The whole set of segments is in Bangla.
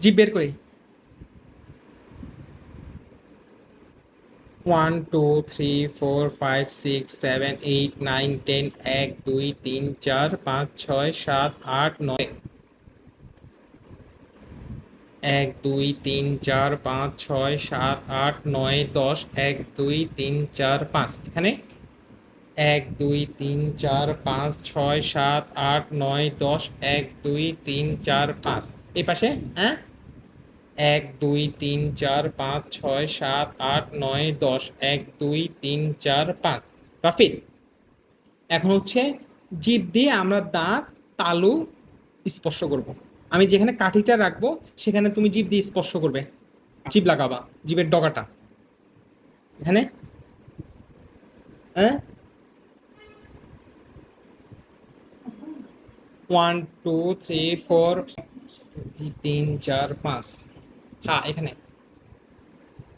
জিপ বের করি। One two three four five six seven eight nine ten এক, দুই, তিন, চার, পাঁচ, ছয়, সাত, আট, নয়। এক, দুই, তিন, চার, পাঁচ, ছয়, সাত, আট, নয়, দশ, এক, দুই, তিন, চার, পাঁচ। এখানে? এক, দুই, তিন, চার, পাঁচ, ছয়, সাত, আট, নয়, দশ, এক, দুই, তিন, চার, পাঁচ। এই পাশে? হ্যাঁ? এক, দুই, তিন, চার, পাঁচ, ছয়, সাত, আট, নয়, দশ, এক, দুই, তিন, চার, পাঁচ। রাফিদ এখন হচ্ছে জিভ দিয়ে আমরা দাঁত, তালু স্পর্শ করব। আমি যেখানে কাঠিটা রাখব, সেখানে তুমি জিভ দিয়ে স্পর্শ করবে। জিভ লাগাবা, জিভের ডগাটা। এখানে। হ্যাঁ? ওয়ান টু থ্রি ফোর তিন চার, পাঁচ। হ্যাঁ এখানে।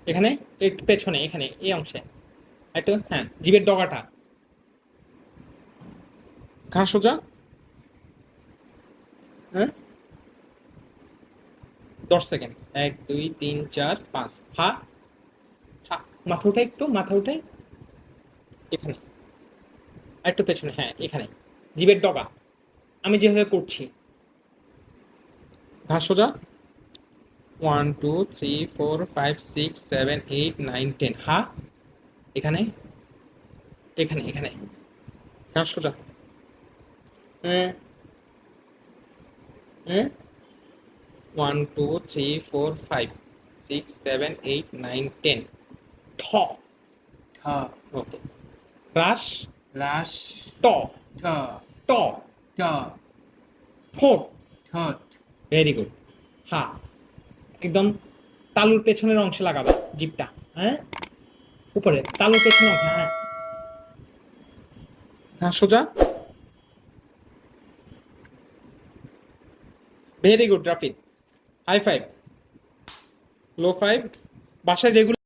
এখানে একটু পেছনে, এখানে, এই অংশে। একটু হ্যাঁ জীবের ডগাটা। ঘাস সোজা। হ্যাঁ? দশ সেকেন্ড। এক, দুই, তিন, চার, পাঁচ। হা। মাথা উঠাই একটু, মাথা উঠে এখানে। একটু পেছনে হ্যাঁ এখানে। জীবের ডগা। আমি যেভাবে করছি। ঘাস সোজা। One two three four five six seven eight nine ten হা? এখানে? এখানে এখানে। ঘাস সোজা one two three four five six seven eight nine ten ঠ। ঠ। ওকে রাস রাস ট। ঠ। ট। ট ঠোঁট। ঠোঁট। ভেরি গুড হা। একদম তালুর পেছনের অংশে লাগাবে, জিপটা হ্যাঁ? উপরে, তালুর পেছনের অংশে হ্যাঁ। হ্যাঁ সোজা। Very good Rafid high five low five বাসায় রেগুলার